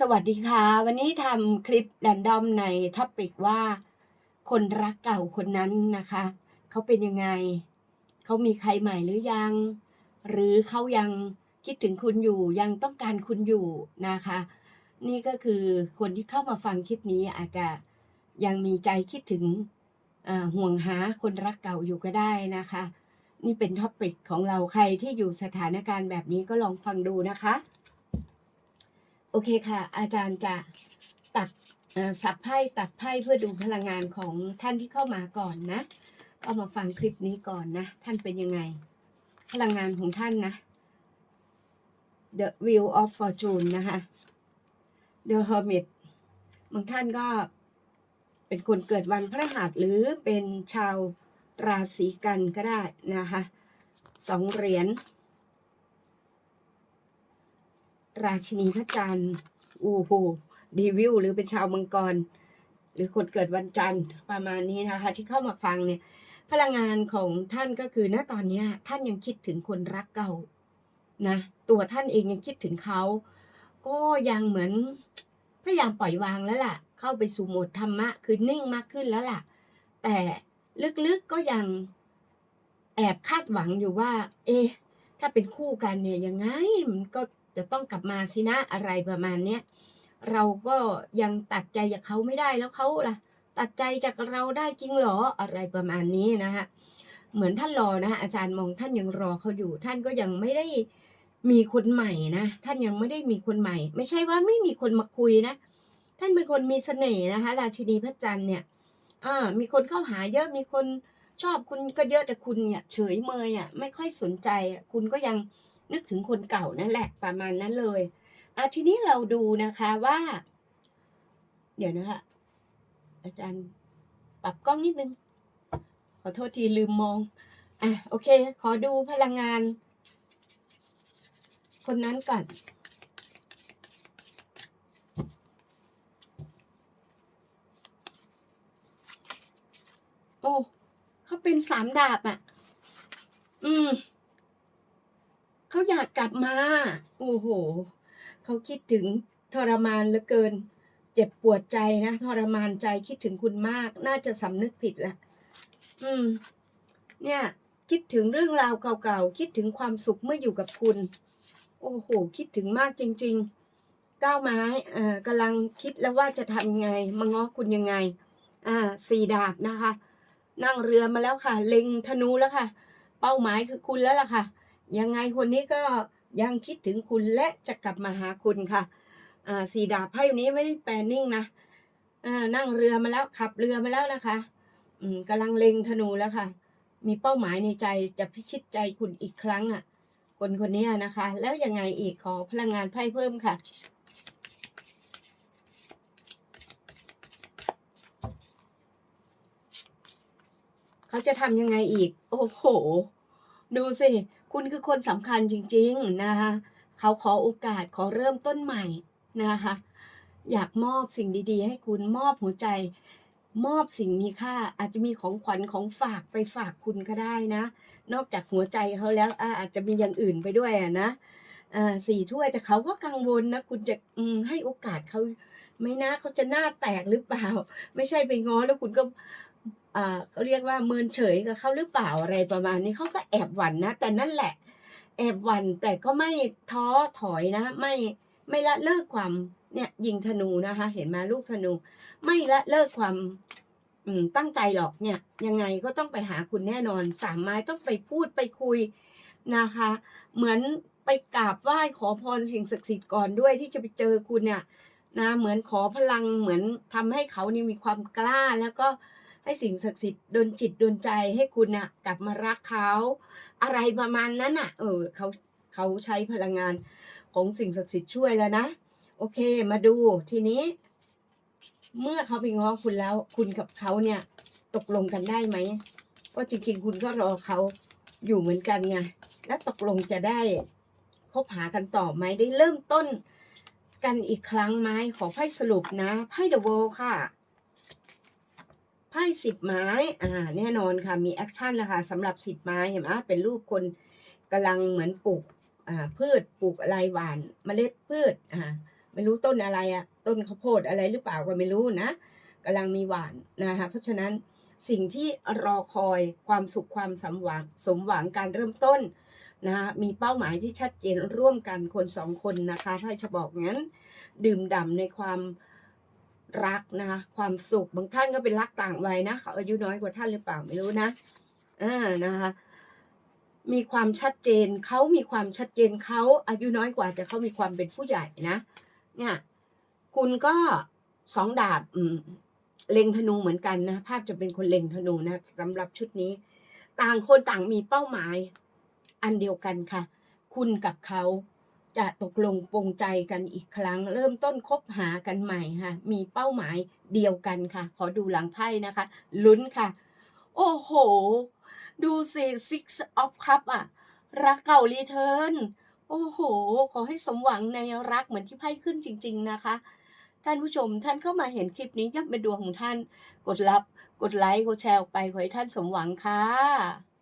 สวัสดีค่ะ วันนี้ทำคลิปแรนดอมในท็อปิกว่า คนรักเก่าคนนั้นนะคะ เขาเป็นยังไง เขามีใครใหม่หรือยัง หรือเขายังคิดถึงคุณอยู่ยังต้องการคุณอยู่นะคะ นี่ก็คือคนที่เข้ามาฟังคลิปนี้อาจจะยังมีใจคิดถึงอ่าห่วงหาคนรักเก่าอยู่ก็ได้นะคะ นี่เป็นท็อปิกของเราใครที่อยู่สถานการณ์แบบนี้ก็ลองฟังดูนะคะ อเคค่ะ อาจารย์จะตัดสับไพ่ตัดไพ่เพื่อดูพลังงานของท่านที่เข้ามาก่อนนะก็มาฟังคลิปนี้ก่อนนะ ท่านเป็นยังไง พลังงานของท่านนะ The Wheel of Fortune นะคะ The Hermit บางท่านก็เป็นคนเกิดวันพฤหัสหรือเป็นชาวราศีกันก็ได้นะคะสองเหรียญ ราชินีพระจันทร์โอ้โหดีวิวหรือเป็นชาวมังกร หรือคนเกิดวันจันทร์ประมาณนี้นะคะที่เข้ามาฟังเนี่ย พลังงานของท่านก็คือณตอนนี้ท่านยังคิดถึงคนรักเก่านะตัวท่านเองยังคิดถึงเขา ก็ยังเหมือนพยายามปล่อยวางแล้วล่ะ เข้าไปสู่โหมดธรรมะ คือนิ่งมากขึ้นแล้วล่ะ แต่ลึกๆก็ยังแอบคาดหวังอยู่ว่า เอ๊ะถ้าเป็นคู่กันเนี่ยยังไงมันก็ จะต้องกลับมาสินะอะไรประมาณเนี้ยเราก็ยังตัดใจจากเขาไม่ได้แล้วเขาล่ะ ตัดใจจากเราได้จริงหรออะไรประมาณนี้นะคะเหมือนท่านรอนะอาจารย์มองท่านยังรอเขาอยู่ ท่านก็ยังไม่ได้มีคนใหม่นะ ท่านยังไม่ได้มีคนใหม่ ไม่ใช่ว่าไม่มีคนมาคุยนะ ท่านเป็นคนมีเสน่ห์นะคะ ราชินีพระจันทร์เนี่ยอ่ามีคนเข้าหาเยอะมีคนชอบคุณก็เยอะแต่คุณเนี่ยเฉยเมยอะไม่ค่อยสนใจคุณก็ยัง นึกถึงคนเก่านั่นแหละประมาณนั้นเลยอะทีนี้เราดูนะคะว่า เดี๋ยวนะคะอาจารย์ปรับกล้องนิดนึง ขอโทษทีลืมมองอะโอเค ขอดูพลังงาน คนนั้นก่อนโอ้เขาเป็นสามดาบอะ อืม อยากกลับมา โอ้โห เขาคิดถึงทรมานเหลือเกิน เจ็บปวดใจนะทรมานใจคิดถึงคุณมาก น่าจะสำนึกผิดละอืม เนี่ย คิดถึงเรื่องราวเก่าๆ คิดถึงความสุขเมื่ออยู่กับคุณ โอ้โห คิดถึงมากจริง ๆ ก้าวไม้อ่ากำลังคิดแล้วว่าจะทำยังไง มาง้อคุณยังไง อ่า สี่ดาบนะคะ นั่งเรือมาแล้วค่ะ เล็งธนูแล้วค่ะ เป้าหมายคือคุณแล้วล่ะค่ะ ยังไงคนนี้ก็ยังคิดถึงคุณและจะกลับมาหาคุณค่ะสีดาบไพ่นี้ไม่ได้แปลนิ่งนะนั่งเรือมาแล้วขับเรือมาแล้วนะคะกำลังเล็งธนูแล้วค่ะ มีเป้าหมายในใจจะพิชิตใจคุณอีกครั้งอะ คนคนนี้นะคะ แล้วยังไงอีกขอพลังงานไพ่เพิ่มค่ะเขาจะทำยังไงอีก โอ้โห ดูสิ คุณคือคนสำคัญจริงๆนะคะเขาขอโอกาสขอเริ่มต้นใหม่นะคะอยากมอบสิ่งดีๆ ให้คุณมอบหัวใจ มอบสิ่งมีค่าอาจจะมีของขวัญของฝากไปฝากคุณก็ได้นะ นอกจากหัวใจเขาแล้วอาจจะมีอย่างอื่นไปด้วยนะสี่ถ้วยแต่เขาก็กังวลนะ คุณจะให้โอกาสเขาไหม่นะเขาจะหน้าแตกหรือเปล่า ไม่ใช่ไปง้อแล้วคุณก็ เขาเรียกว่าเมินเฉยกับเขาหรือเปล่าอะไรประมาณนี้เขาก็แอบหวั่นนะ แต่นั่นแหละ แอบหวั่นแต่ก็ไม่ท้อถอยนะ ไม่ไม่ละเลิกความเนี่ยยิงธนูนะคะ เห็นไหมลูกธนู ไม่ละเลิกความอืมตั้งใจหรอกเนี่ย ยังไงก็ต้องไปหาคุณแน่นอนสามไม้ต้องไปพูดไปคุยนะคะ เหมือนไปกราบไหว้ขอพรสิ่งศักดิ์สิทธิ์ก่อนด้วยที่จะไปเจอคุณเนี่ยนะเหมือนขอพลังเหมือนทำให้เขานี่มีความกล้าแล้วก็ ให้สิ่งศักดิ์สิทธิ์ดลจิตดลใจให้คุณน่ะกลับมารักเขา อะไรประมาณนั้นน่ะ เออเขาเขาใช้พลังงานของสิ่งศักดิ์สิทธิ์ช่วยแล้วนะ โอเคมาดูทีนี้ เมื่อเขาไปง้อคุณแล้ว คุณกับเขาเนี่ย ตกลงกันได้ไหมก็จริงๆ คุณก็รอเขาอยู่เหมือนกันไงแล้วตกลงจะได้คบหากันต่อไหมได้เริ่มต้นกันอีกครั้งไหมขอไพ่สรุปนะไพ่เดอะเวิลด์ค่ะ ไพ่สิบไม้อ่าแน่นอนค่ะมีแอคชั่นแล้วค่ะสำหรับสิบไม้เห็นไหมเป็นรูปคนกำลังเหมือนปลูกอ่าพืชปลูกอะไรหวานเมล็ดพืชอ่าไม่รู้ต้นอะไรอะต้นข้าวโพดอะไรหรือเปล่าก็ไม่รู้นะกำลังมีหวานนะคะเพราะฉะนั้นสิ่งที่รอคอยความสุขความสมหวังสมหวังการเริ่มต้นนะคะมีเป้าหมายที่ชัดเจนร่วมกันคนสองคนนะคะไพ่จะบอกงั้น ดื่มด่ำในความ รักนะคะความสุขบางท่านก็เป็นรักต่างวัยนะเขาอายุน้อยกว่าท่านหรือเปล่าไม่รู้นะเอ่านะคะมีความชัดเจนเขามีความชัดเจนเขาอายุน้อยกว่าแต่เขามีความเป็นผู้ใหญ่นะเนี่ยคุณก็สองดาบเล็งธนูเหมือนกันนะภาพจะเป็นคนเล็งธนูนะสำหรับชุดนี้ ต่างคนต่างมีเป้าหมาย อันเดียวกันค่ะ คุณกับเขา จะตกลงปรงใจกันอีกครั้ง เริ่มต้นคบหากันใหม่ค่ะ มีเป้าหมายเดียวกันค่ะ ขอดูหลังไพ่นะคะ ลุ้นค่ะ โอ้โห ดูสิ six of cup อะ รักเก่ารีเทิร์นโอ้โห ขอให้สมหวังในรักเหมือนที่ไพ่ขึ้นจริง ๆ นะคะ ท่านผู้ชมท่านเข้ามาเห็นคลิปนี้ย่อมเป็นดวงของท่าน กดรับ กดไลค์ กดแชร์ออกไป ขอให้ท่านสมหวังค่ะ